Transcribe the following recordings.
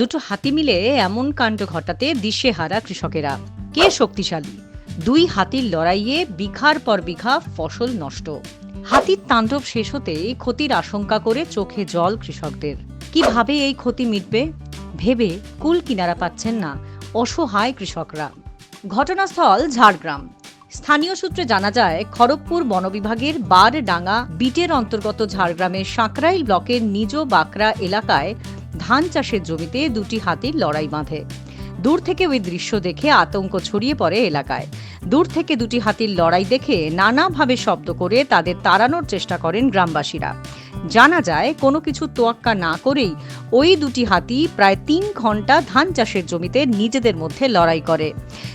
দুটো হাতি মিলে এমন কাণ্ড ঘটাতে দিশেহারা কৃষকেরা। কে শক্তিশালী? দুই হাতির লড়াইয়ে বিঘার পর বিঘা ফসল নষ্ট। হাতির তাণ্ডব শেষ হতেই ক্ষতির আশঙ্কা করে চোখে জল কৃষকদের। কীভাবে এই ক্ষতি মিটবে? ভেবে কুল কিনারা পাচ্ছেন না অসহায় কৃষকরা। ঘটনাস্থল ঝাড়গ্রাম। স্থানীয় সূত্রে জানা যায়, খড়গপুর বনবিভাগের বারডাঙ্গা বিটের অন্তর্গত ঝাড়গ্রামের সাঁকরাইল ব্লকের নিজ বাকরা এলাকায় ধান চাষের জমিতে দুটি হাতির লড়াই বাঁধে। দূর থেকে ওই দৃশ্য দেখে আতঙ্ক ছড়িয়ে পড়ে এলাকায়। দূর থেকে দুটি হাতির লড়াই দেখে নানাভাবে শব্দ করে তাদের তাড়ানোর চেষ্টা করেন গ্রামবাসীরা। জানা যায়, কোনো কিছু তোয়াক্কা না করেই ওই দুটি হাতি প্রায় তিন ঘণ্টা ধান চাষের জমিতে নিজেদের মধ্যে লড়াই করে।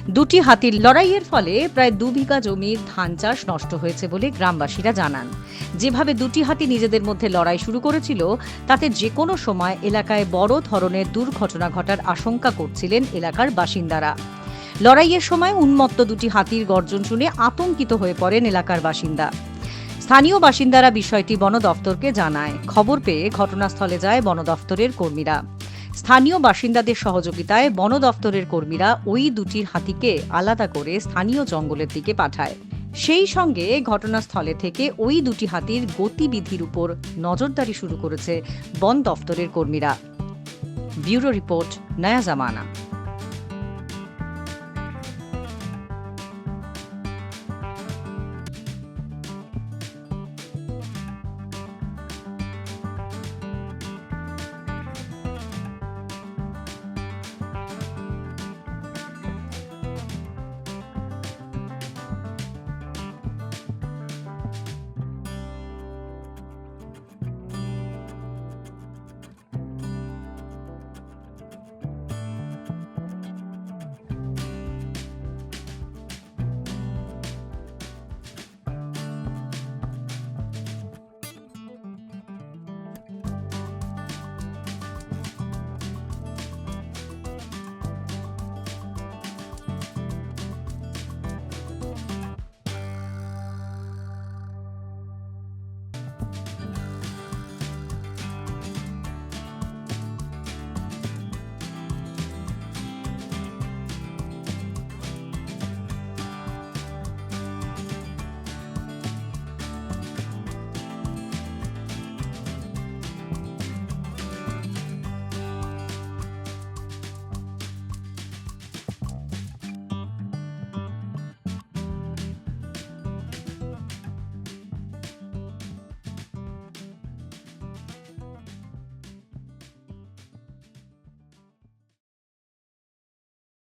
দুটি হাতির লড়াইয়ের ফলে প্রায় দু বিঘা জমির ধান চাষ নষ্ট হয়েছে বলে গ্রামবাসীরা জানান। যেভাবে দুটি হাতি নিজেদের মধ্যে লড়াই শুরু করেছিল, তাতে যে কোনো সময় এলাকায় বড় ধরনের দুর্ঘটনা ঘটার আশঙ্কা করছিলেন এলাকার বাসিন্দারা। লড়াইয়ের সময় উন্মত্ত দুটি হাতির গর্জন শুনে আতঙ্কিত হয়ে পড়েন এলাকার বাসিন্দা। স্থানীয় বাসিন্দারা বিষয়টি বন দফতরকে জানায়। খবর পেয়ে ঘটনাস্থলে যায় বন দফতরের কর্মীরা। স্থানীয় বাসিন্দাদের সহযোগিতায় বন দফতরের কর্মীরা ওই দুটির হাতিকে আলাদা করে স্থানীয় জঙ্গলের দিকে পাঠায়। সেই সঙ্গে ঘটনাস্থলে থেকে ওই দুটি হাতির গতিবিধির উপর নজরদারি শুরু করেছে বন দফতরের কর্মীরা। ব্যুরো রিপোর্ট, নয়া জামানা।